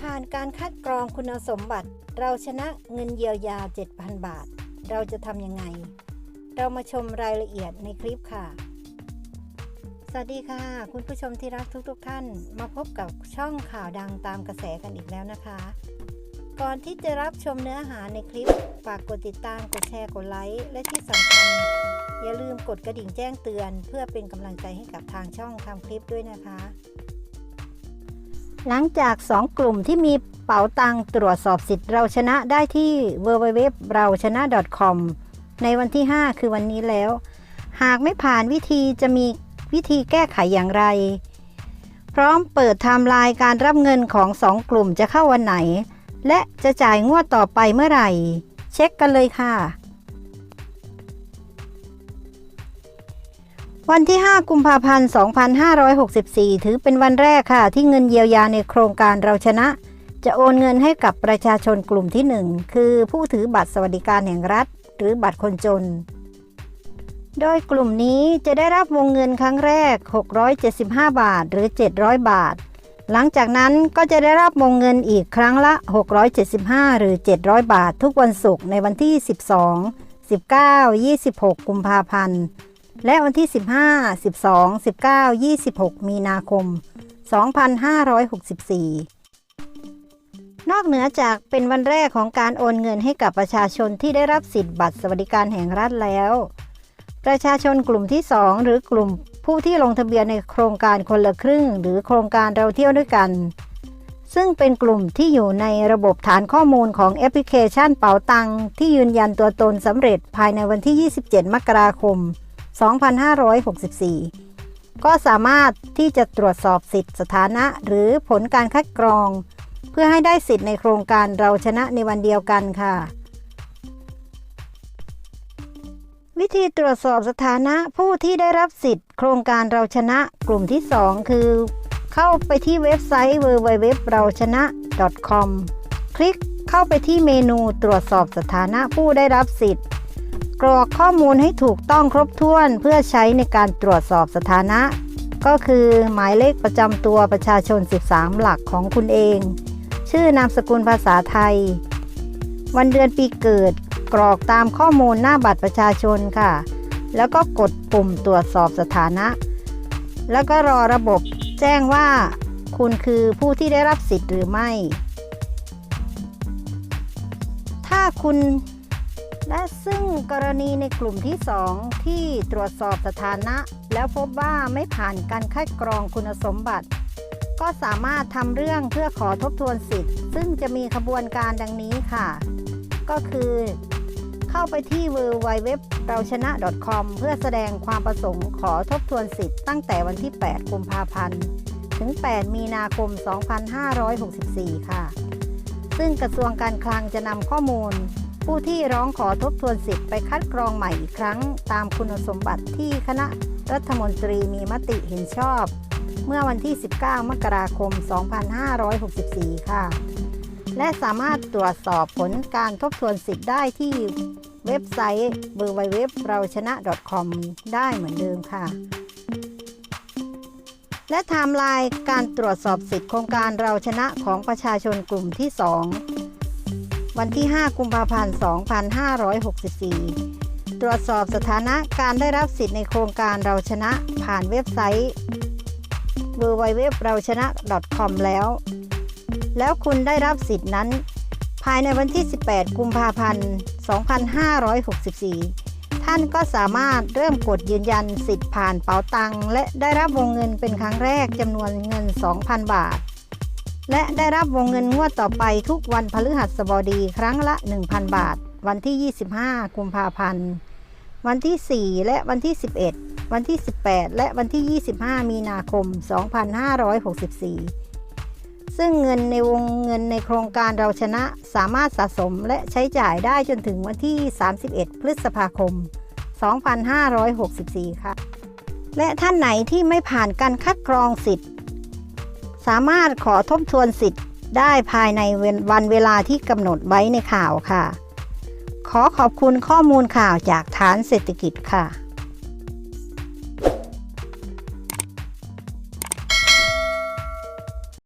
ผ่านการคุณสมบัติ เราชนะเงินเยียวยา 7,000 บาท เราจะทำยังไง เรามาชมรายละเอียดในคลิปค่ะ สวัสดีค่ะ คุณผู้ชมที่รักทุกๆทท่าน มาพบกับช่องข่าวดังตามกระแสกันอีกแล้วนะคะ ก่อนที่จะรับชมเนื้อหาในคลิป ฝากกดติดตาม กดแชร์ กดไลค์ และที่สำคัญ อย่าลืมกดกระดิ่งแจ้งเตือน เพื่อเป็นกำลังใจให้กับทางช่องทำคลิปด้วยนะคะ หลังจาก 2 กลุ่มที่มีเป๋าตังตรวจสอบสิทธิ์เราชนะได้ที่ www เราชนะ .com ในวันที่ 5 คือวันนี้แล้ว หากไม่ผ่านวิธีจะมีวิธีแก้ไขอย่างไร พร้อมเปิดไทม์ไลน์การรับเงินของ 2 กลุ่มจะเข้าวันไหน และจะจ่ายงวดต่อไปเมื่อไหร่ เช็คกันเลยค่ะ วันที่ 5 กุมภาพันธ์ 2564 ถือเป็นวันแรกค่ะ ที่เงินเยียวยาในโครงการเราชนะ จะโอนเงินให้กับประชาชนกลุ่มที่ 1 คือผู้ถือบัตรสวัสดิการแห่งรัฐ หรือบัตรคนจน โดยกลุ่มนี้จะได้รับวงเงินครั้งแรก 675 บาทหรือ 700 บาท หลังจากนั้นก็จะได้รับวงเงินอีกครั้งละ 675 หรือ 700 บาท ทุกวันศุกร์ในวันที่ 12 19 26 กุมภาพันธ์ และวันที่ 15 12 19 26 มีนาคม 2564 นอกเหนือจากเป็นวันแรกของการโอนเงินให้กับประชาชนที่ได้รับสิทธิ์บัตรสวัสดิการแห่งรัฐแล้ว ประชาชนกลุ่มที่ 2 หรือกลุ่มผู้ที่ลงทะเบียนในโครงการคนละครึ่ง หรือโครงการเราเที่ยวด้วยกัน ซึ่งเป็นกลุ่มที่อยู่ในระบบฐานข้อมูลของแอปพลิเคชันเป๋าตังที่ยืนยันตัวตนสำเร็จภายในวันที่ 27 มกราคม 2564 ก็สามารถที่จะตรวจสอบสิทธิสถานะหรือผลการคัดกรอง เพื่อให้ได้สิทธิ์ในโครงการเราชนะในวันเดียวกันค่ะ วิธีตรวจสอบสถานะผู้ที่ได้รับสิทธิ์ โครงการเราชนะกลุ่มที่ 2 คือ เข้าไปที่เว็บไซต์ www เราชนะ .com คลิกเข้าไปที่เมนูตรวจสอบสถานะผู้ได้รับสิทธิ์ กรอกข้อมูลให้ถูกต้องครบถ้วนเพื่อใช้ในการตรวจสอบสถานะ ก็คือหมายเลขประจำตัวประชาชน 13 หลักของคุณเอง ชื่อนามสกุลภาษาไทย วันเดือนปีเกิด กรอกตามข้อมูลหน้าบัตรประชาชนค่ะ แล้วก็กดปุ่มตรวจสอบสถานะ แล้วก็รอระบบแจ้งว่า คุณคือผู้ที่ได้รับสิทธิ์หรือไม่ ถ้าคุณ และซึ่งกรณีในกลุ่มที่ 2 ที่ตรวจสอบสถานะ แล้วพบว่าไม่ผ่านการคัดกรองคุณสมบัติ ก็สามารถทำเรื่องเพื่อขอทบทวนสิทธิ์ ซึ่งจะมีขบวนการดังนี้ค่ะ ก็คือ เข้าไปที่ www เราชนะ .com เพื่อแสดงความประสงค์ขอทบทวนสิทธิ์ตั้งแต่วันที่ 8 กุมภาพันธ์ ถึง 8 มีนาคม 2564 ค่ะ ซึ่งกระทรวงการคลังจะนำข้อมูล ผู้ที่ร้องขอทบทวนสิทธิ์ไปคัดกรองใหม่อีกครั้ง ตามคุณสมบัติที่คณะรัฐมนตรีมีมติเห็นชอบ เมื่อวันที่ 19 มกราคม 2564 ค่ะ และสามารถตรวจสอบผลการทบทวนสิทธิ์ได้ที่เว็บไซต์ www เราชนะ .com ได้เหมือนเดิมค่ะ และไทม์ไลน์การตรวจสอบสิทธิโครงการเราชนะของประชาชนกลุ่มที่ 2 วันที่ 5 กุมภาพันธ์ 2564 ตรวจสอบสถานะการได้รับสิทธิ์ในโครงการเราชนะผ่านเว็บไซต์ www เราชนะ .com แล้ว แล้วคุณได้รับสิทธิ์นั้น ภายในวันที่ 18 กุมภาพันธ์ 2564 ท่านก็สามารถเริ่มกดยืนยันสิทธิ์ผ่านเป๋าตัง และได้รับวงเงินเป็นครั้งแรกจำนวนเงิน 2,000 บาท และได้รับวงเงินงวดต่อไปทุกวันพฤหัสบดีครั้งละ 1,000 บาท วันที่ 25 กุมภาพันธ์ วันที่ 4 และวันที่ 11 วันที่ 18 และวันที่ 25 มีนาคม 2564 ซึ่งเงินในวงเงินในโครงการเราชนะสามารถสะสมและใช้จ่ายได้จนถึงวันที่ 31 พฤษภาคม 2564 ค่ะ และท่านไหนที่ไม่ผ่านการคัดกรองสิทธิ์ สามารถขอทบทวนสิทธิ์ได้ภายในวันเวลาที่กำหนดไว้ในข่าวค่ะ ขอขอบคุณข้อมูลข่าวจากฐานเศรษฐกิจค่ะ